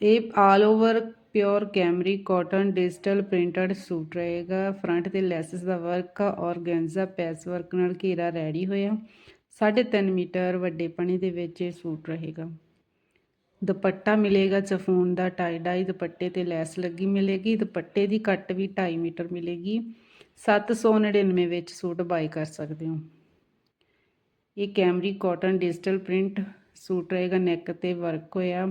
ਇਹ all over pure cambric cotton digital printed suit ਰਹੇਗਾ। Front ਤੇ ਲੈਸਸ ਦਾ ਵਰਕ ਆ ਔਰਗੈਂਜ਼ਾ ਪੈਸ ਵਰਕ ਨਾਲ ਘੇਰਾ ਰੈਡੀ ਹੋਇਆ। 3.5 ਮੀਟਰ ਵੱਡੇ ਪਣੇ ਦੇ ਵਿੱਚ ਇਹ ਸੂਟ ਰਹੇਗਾ। ਦੁਪੱਟਾ ਮਿਲੇਗਾ ਚਫੂਨ ਦਾ ਟਾਈ ਡਾਈ ਦੁਪੱਟੇ ਤੇ ਲੈਸ ਲੱਗੀ ਮਿਲੇਗੀ। ਦੁਪੱਟੇ ਦੀ ਕੱਟ ਵੀ 2.5 ਮੀਟਰ ਮਿਲੇਗੀ। 799 ਵਿੱਚ ਸੂਟ ਬਾਈ ਕਰ ਸਕਦੇ ਹੋ। ਇਹ cambric cotton digital print suit ਰਹੇਗਾ। ਨੈਕ ਤੇ ਵਰਕ ਹੋਇਆ।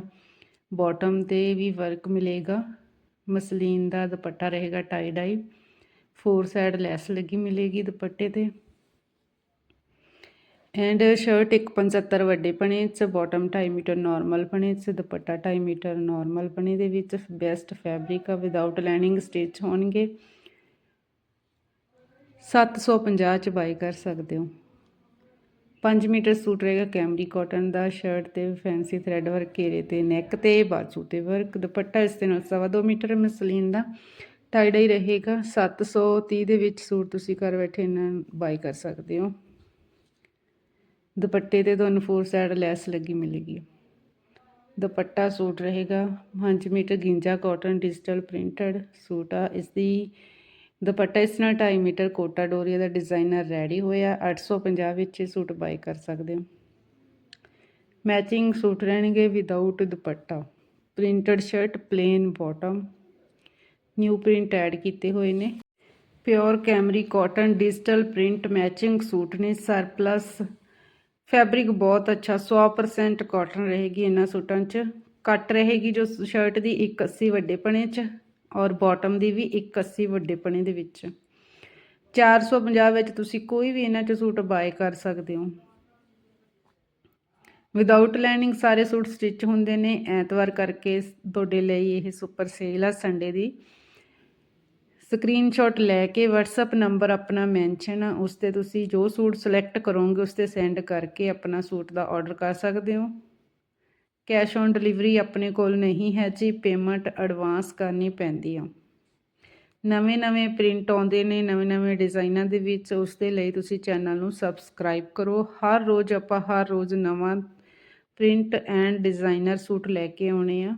ਬਾਟਮ ਤੇ ਵੀ ਵਰਕ ਮਿਲੇਗਾ। ਮਸਲੀਨ ਦਾ ਦੁਪੱਟਾ ਰਹੇਗਾ tie dye four side lace ਲੱਗੀ ਮਿਲੇਗੀ ਦੁਪੱਟੇ ਤੇ। ਐਂਡ ਸ਼ਰਟ 175 ਵੱਡੇ ਪਣੇ ਚ ਬਾਟਮ 2.5 ਮੀਟਰ ਨਾਰਮਲ ਪਣੇ ਚ ਦੁਪੱਟਾ 2.5 ਮੀਟਰ ਨਾਰਮਲ ਪਣੇ ਦੇ ਵਿੱਚ ਬੈਸਟ ਫੈਬਰਿਕ ਆ ਵਿਦਆਊਟ ਲਾਈਨਿੰਗ ਸਟਿਚ ਹੋਣਗੇ। 750 ਚ ਬਾਈ ਕਰ ਸਕਦੇ ਹੋ। 5 ਮੀਟਰ ਸੂਟ ਰਹੇਗਾ ਕੈਮਰੀ ਕਾਟਨ ਦਾ, ਸ਼ਰਟ ਤੇ ਫੈਂਸੀ ਥ੍ਰੈਡ ਵਰਕ ਘੇਰੇ ਤੇ ਨੈਕ ਤੇ ਬਾਜੂ ਤੇ ਵਰਕ ਦੁਪੱਟਾ ਇਸ ਦੇ ਨਾਲ ਸਵਾ 2 ਮੀਟਰ ਮਸਲੀਨ ਦਾ। ਟਾਈ ਡਾਈ ਰਹੇਗਾ 730 ਦੇ ਵਿੱਚ ਸੂਟ ਤੁਸੀਂ ਘਰ ਬੈਠੇ ਇਹਨਾਂ ਬਾਈ ਕਰ ਸਕਦੇ ਹੋ। ਦੁਪੱਟੇ ਤੇ ਤੁਹਾਨੂੰ ਫੋਰ ਸਾਈਡ ਲੈਸ ਲੱਗੀ ਮਿਲੇਗੀ। ਦੁਪੱਟਾ ਸੂਟ ਰਹੇਗਾ 5 ਮੀਟਰ ਗਿੰਜਾ ਕਾਟਨ ਡਿਜੀਟਲ ਪ੍ਰਿੰਟਡ ਸੂਟ ਆ, ਇਸ ਦੀ ਦੁਪੱਟਾ ਇਸ ਨਾਲ 2.5 ਮੀਟਰ ਕੋਟਾ ਡੋਰੀਆ ਦਾ ਡਿਜ਼ਾਈਨਰ ਰੈਡੀ ਹੋਇਆ। 850 ਵਿੱਚ ਇਹ ਸੂਟ ਬਾਈ ਕਰ ਸਕਦੇ ਹੋ। ਮੈਚਿੰਗ ਸੂਟ ਰਹਿਣਗੇ ਵਿਦਆਊਟ ਦੁਪੱਟਾ। Printed shirt plain bottom new print add ਕੀਤੇ ਹੋਏ ਨੇ। Pure cambric cotton digital print matching suit ਨੇ। ਸਰਪਲਸ ਫੈਬਰਿਕ ਬਹੁਤ ਅੱਛਾ। 100% ਕਾਟਨ ਰਹੇਗੀ ਇਹਨਾਂ ਸੂਟਾਂ 'ਚ। ਕੱਟ ਰਹੇਗੀ ਜੋ ਸ਼ਰਟ ਦੀ 180 ਵੱਡੇ ਪਣੇ 'ਚ। ਔਰ ਬਾਟਮ ਦੀ ਵੀ 180 ਵੱਡੇ ਪਣੇ ਦੇ ਵਿੱਚ। 450 ਵਿੱਚ ਤੁਸੀਂ ਕੋਈ ਵੀ ਇਹਨਾਂ 'ਚ ਸੂਟ ਬਾਏ ਕਰ ਸਕਦੇ ਹੋ। ਵਿਦਆਊਟ ਲਾਈਨਿੰਗ ਸਾਰੇ ਸੂਟ ਸਟਿਚ ਹੁੰਦੇ ਨੇ। ਐਤਵਾਰ ਕਰਕੇ ਤੁਹਾਡੇ ਲਈ ਇਹ ਸੁਪਰ ਸੇਲ ਆ ਸੰਡੇ ਦੀ। ਸਕਰੀਨਸ਼ਾਟ ਲੈ ਕੇ WhatsApp ਨੰਬਰ ਆਪਣਾ ਮੈਂਸ਼ਨ ਉਸ ਤੇ ਤੁਸੀਂ ਜੋ ਸੂਟ ਸਿਲੈਕਟ ਕਰੋਗੇ, ਉਸ ਤੇ ਸੈਂਡ ਕਰਕੇ ਆਪਣਾ ਸੂਟ ਦਾ ਆਰਡਰ ਕਰ ਸਕਦੇ ਹੋ। ਕੈਸ਼ ਔਨ ਡਿਲੀਵਰੀ ਆਪਣੇ ਕੋਲ ਨਹੀਂ ਹੈ ਜੀ, ਪੇਮੈਂਟ ਐਡਵਾਂਸ ਕਰਨੀ ਪੈਂਦੀ ਆ। ਨਵੇਂ ਨਵੇਂ ਪ੍ਰਿੰਟ ਆਉਂਦੇ ਨੇ, ਨਵੇਂ ਨਵੇਂ ਡਿਜ਼ਾਈਨਾਂ ਦੇ ਵਿੱਚ, ਉਸ ਦੇ ਲਈ ਤੁਸੀਂ ਚੈਨਲ ਨੂੰ ਸਬਸਕ੍ਰਾਈਬ ਕਰੋ। ਹਰ ਰੋਜ਼ ਆਪਾਂ ਹਰ ਰੋਜ਼ ਨਵਾਂ ਪ੍ਰਿੰਟ ਐਂਡ ਡਿਜ਼ਾਈਨਰ ਸੂਟ ਲੈ ਕੇ ਆਉਣੇ ਆ।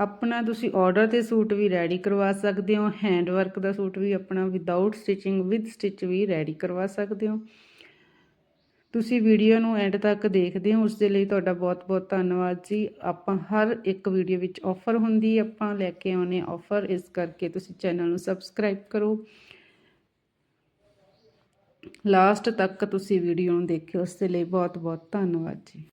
ਆਪਣਾ ਤੁਸੀਂ ਆਰਡਰ ਤੇ ਸੂਟ ਵੀ ਰੈਡੀ ਕਰਵਾ ਸਕਦੇ ਹੋ ਹੈਂਡ ਵਰਕ ਦਾ ਸੂਟ ਵੀ ਆਪਣਾ, ਵਿਦਆਊਟ ਸਟਿਚਿੰਗ, ਵਿਦ ਸਟਿਚ ਵੀ ਰੈਡੀ ਕਰਵਾ ਸਕਦੇ ਹੋ। ਤੁਸੀਂ ਵੀਡੀਓ ਨੂੰ ਐਂਡ ਤੱਕ ਦੇਖਦੇ ਹੋ, ਉਸ ਦੇ ਲਈ ਤੁਹਾਡਾ ਬਹੁਤ-ਬਹੁਤ ਧੰਨਵਾਦ ਜੀ। ਆਪਾਂ ਹਰ ਇੱਕ ਵੀਡੀਓ ਵਿੱਚ ਆਫਰ ਹੁੰਦੀ ਆਪਾਂ ਲੈ ਕੇ ਆਉਨੇ ਆਫਰ ਇਸ ਕਰਕੇ ਤੁਸੀਂ ਚੈਨਲ ਨੂੰ ਸਬਸਕ੍ਰਾਈਬ ਕਰੋ। ਲਾਸਟ ਤੱਕ ਤੁਸੀਂ ਵੀਡੀਓ ਨੂੰ ਦੇਖਿਓ, ਉਸ ਦੇ ਲਈ ਬਹੁਤ-ਬਹੁਤ ਧੰਨਵਾਦ ਜੀ।